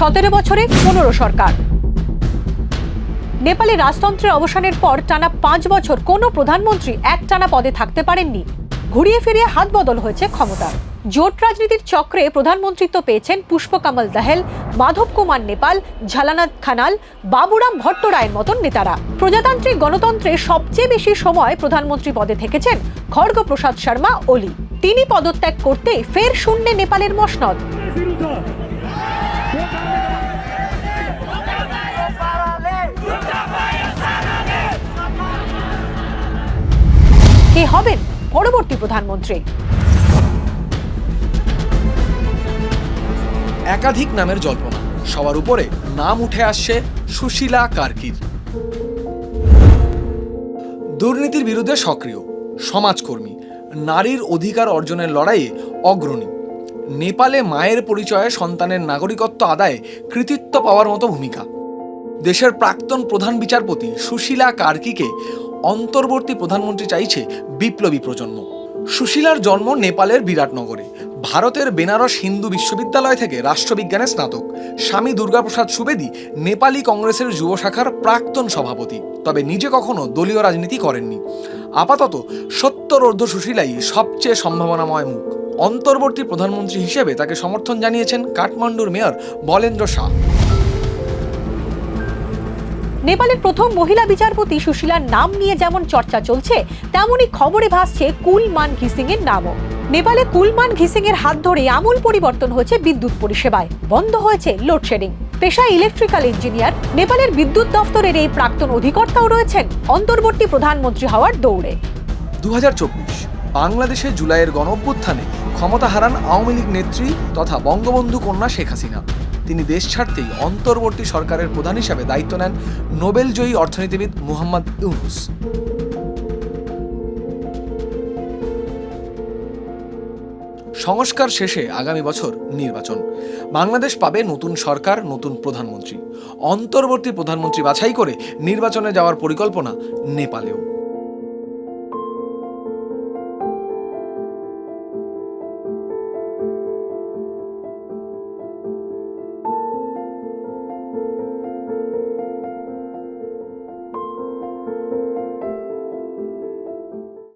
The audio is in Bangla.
সতেরো বছরে পনেরো সরকার। নেপালে রাজতন্ত্রের অবসানের পর টানা পাঁচ বছর কোনো প্রধানমন্ত্রী এক টানা পদে থাকতে পারেননি। ঘুরিয়ে ফিরিয়ে হাত বদল হয়েছে ক্ষমতার। জোট রাজনীতির চক্রে প্রধানমন্ত্রিত্ব পেয়েছেন পুষ্পকমল দাহেল, মাধব কুমার নেপাল, ঝালানাথ খানাল, বাবুরাম ভট্টরায়ের মতন নেতারা। প্রজাতান্ত্রিক গণতন্ত্রে সবচেয়ে বেশি সময় প্রধানমন্ত্রী পদে থেকেছেন খড়গ প্রসাদ শর্মা ওলি তিনি পদত্যাগ করতে ফের শূন্যে নেপালের মসনদ। কে হবেন পরবর্তী প্রধানমন্ত্রী? একাধিক নামের জল্পনা। সবার উপরে নাম উঠে আসছে সুশীলা কার্কির। দুর্নীতির বিরুদ্ধে সক্রিয়, সমাজকর্মী, নারীর অধিকার অর্জনের লড়াইয়ে অগ্রণী। নেপালে মায়ের পরিচয়ে সন্তানের নাগরিকত্ব আদায়ে কৃতিত্ব পাওয়ার মতো ভূমিকা। দেশের প্রাক্তন প্রধান বিচারপতি সুশীলা কার্কিকে অন্তর্বর্তী প্রধানমন্ত্রী চাইছে বিপ্লবী প্রজন্ম। সুশীলার জন্ম নেপালের বিরাটনগরে। ভারতের বেনারস হিন্দু বিশ্ববিদ্যালয় থেকে রাষ্ট্রবিজ্ঞানে স্নাতক। স্বামী দুর্গাপ্রসাদ সুবেদী নেপালি কংগ্রেসের যুব শাখার প্রাক্তন সভাপতি। তবে নিজে কখনো দলীয় রাজনীতি করেননি। আপাতত সত্তরোর্ধ সুশীলাই সবচেয়ে সম্ভাবনাময় মুখ। অন্তর্বর্তী প্রধানমন্ত্রী হিসেবে তাকে সমর্থন জানিয়েছেন কাঠমান্ডুর মেয়র বলেন্দ্র শাহ। নেপালের প্রথম মহিলা বিচারপতি সুশীলার নাম নিয়ে যেমন চর্চা চলছে, তেমনই খবরে ভাসছে কুলমান ঘিসিং এর নামও। নেপালে কুলমান ঘিসিং এর হাত ধরে আমূল পরিবর্তন হয়েছে বিদ্যুৎ পরিষেবায়। বন্ধ হয়েছে লোডশেডিং। পেশায় ইলেকট্রিক্যাল ইঞ্জিনিয়ার নেপালের বিদ্যুৎ দফতরের এই প্রাক্তন অধিকর্তাও রয়েছেন অন্তর্বর্তী প্রধানমন্ত্রী হওয়ার দৌড়ে। দু হাজার চব্বিশ, বাংলাদেশে জুলাইয়ের গণ ক্ষমতা হারান আওয়ামী লীগ নেত্রী তথা বঙ্গবন্ধু কন্যা শেখ হাসিনা। তিনি দেশ ছাড়তেই অন্তর্বর্তী সরকারের প্রধান হিসাবে দায়িত্ব নেন নোবেলজয়ী অর্থনীতিবিদ মুহাম্মদ ইউনুস। সংস্কার শেষে আগামী বছর নির্বাচন। বাংলাদেশ পাবে নতুন সরকার, নতুন প্রধানমন্ত্রী। অন্তর্বর্তী প্রধানমন্ত্রী বাছাই করে নির্বাচনে যাওয়ার পরিকল্পনা নেপালেও।